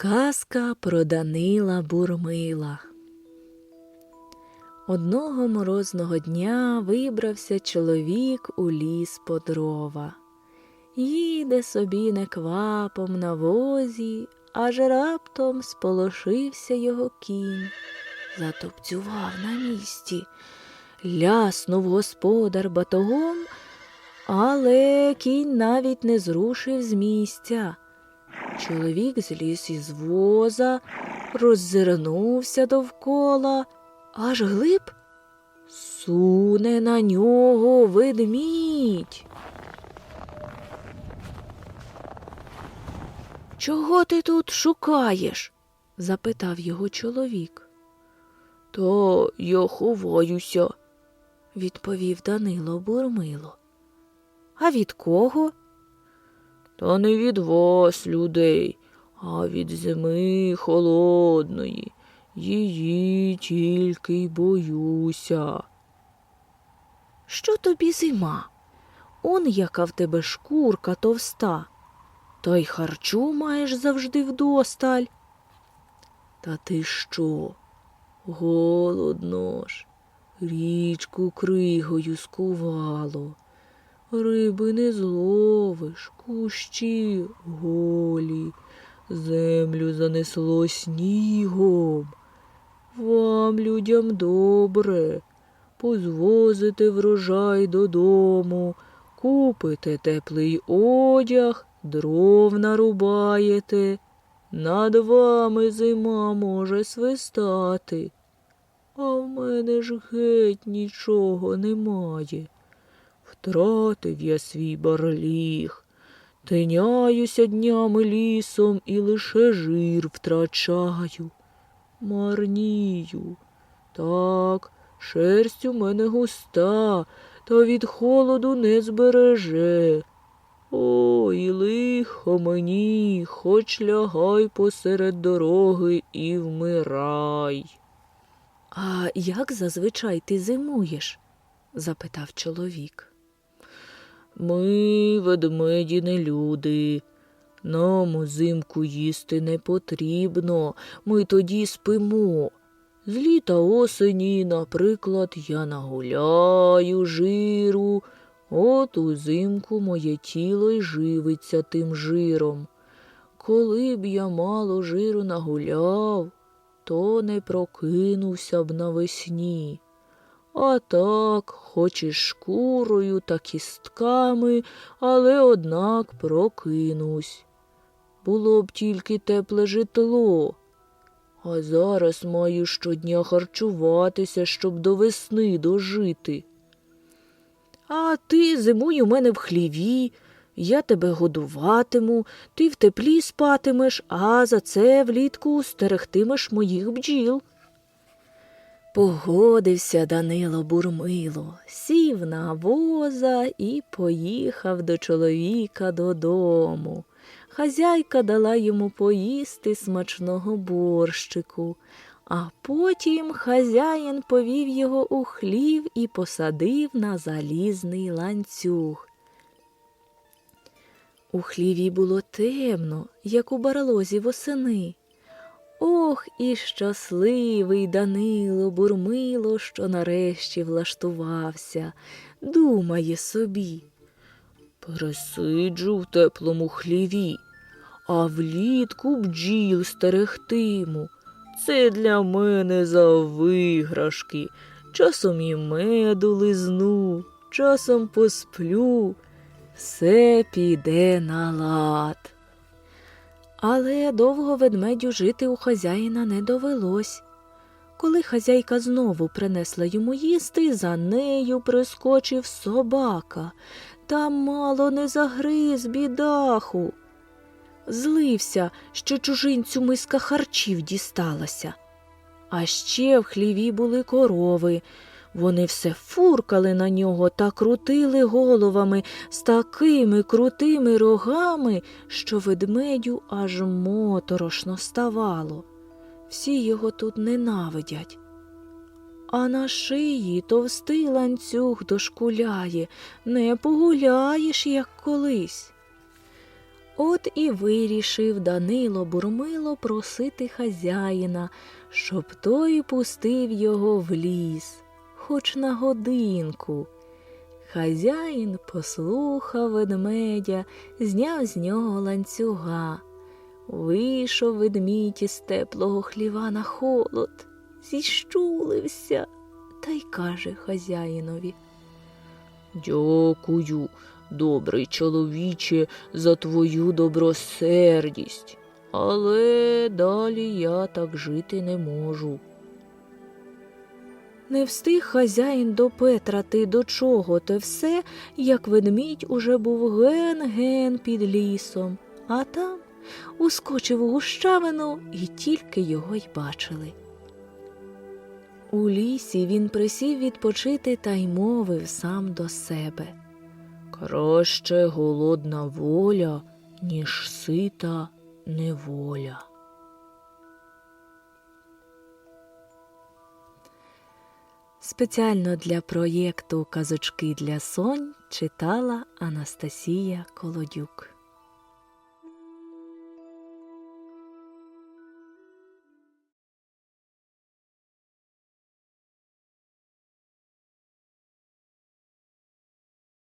Казка про Данила Бурмила. Одного морозного дня вибрався чоловік у ліс по дрова. Їде собі неквапом на возі, аж раптом сполошився його кінь. Затопцював на місці, ляснув господар батогом, але кінь навіть не зрушив з місця. Чоловік зліз із воза, роззирнувся довкола, аж глиб суне на нього ведмідь. Чого ти тут шукаєш? запитав його чоловік. Та я ховаюся, відповів Данило Бурмило. А від кого? Та не від вас, людей, а від зими холодної. Її тільки й боюся. Що тобі зима? Он яка в тебе шкурка товста, та й харчу маєш завжди вдосталь. Та ти що? Голодно ж, річку кригою скувало. Риби не зловиш, кущі голі, землю занесло снігом. Вам, людям, добре, позвозите врожай додому, купите теплий одяг, дров нарубаєте. Над вами зима може свистати, а в мене ж геть нічого немає. Втратив я свій барліг, тиняюся днями лісом і лише жир втрачаю. Марнію. Так, шерсть у мене густа, та від холоду не збереже. Ой, лихо мені, хоч лягай посеред дороги і вмирай. А як зазвичай ти зимуєш? запитав чоловік. Ми, ведмеді, не люди. Нам узимку їсти не потрібно, ми тоді спимо. З літа осені, наприклад, я нагуляю жиру, от узимку моє тіло й живиться тим жиром. Коли б я мало жиру нагуляв, то не прокинувся б навесні. А так, хоч і шкурою та кістками, але однак прокинусь. Було б тільки тепле житло. А зараз маю щодня харчуватися, щоб до весни дожити. А ти зимуй у мене в хліві, я тебе годуватиму, ти в теплі спатимеш, а за це влітку стерегтимеш моїх бджіл. Погодився Данило Бурмило, сів на воза і поїхав до чоловіка додому. Хазяйка дала йому поїсти смачного борщику, а потім хазяїн повів його у хлів і посадив на залізний ланцюг. У хліві було темно, як у барлозі восени. Ох, і щасливий Данило бурмило, що нарешті влаштувався, думає собі. Пересиджу в теплому хліві, а влітку бджіл стерегтиму. Це для мене за виграшки. Часом і меду лизну, часом посплю. Все піде на лад. Але довго ведмедю жити у хазяїна не довелось. Коли хазяйка знову принесла йому їсти, за нею прискочив собака та мало не загриз бідаху. Злився, що чужинцю миска харчів дісталася. А ще в хліві були корови. Вони все фуркали на нього та крутили головами з такими крутими рогами, що ведмедю аж моторошно ставало. Всі його тут ненавидять. А на шиї товстий ланцюг дошкуляє, не погуляєш, як колись. От і вирішив Данило Бурмило просити хазяїна, щоб той пустив його в ліс, хоч на годинку. Хазяїн послухав ведмедя, зняв з нього ланцюга. Вийшов ведмідь із теплого хліва на холод, зіщулився та й каже хазяїнові. Дякую, добрий чоловіче, за твою добросердість, але далі я так жити не можу. Не встиг хазяїн допетрати до чого те все, як ведмідь уже був ген-ген під лісом, а там ускочив у гущавину і тільки його й бачили. У лісі він присів відпочити та й мовив сам до себе. Краще голодна воля, ніж сита неволя. Спеціально для проєкту Казочки для сонь читала Анастасія Колодюк.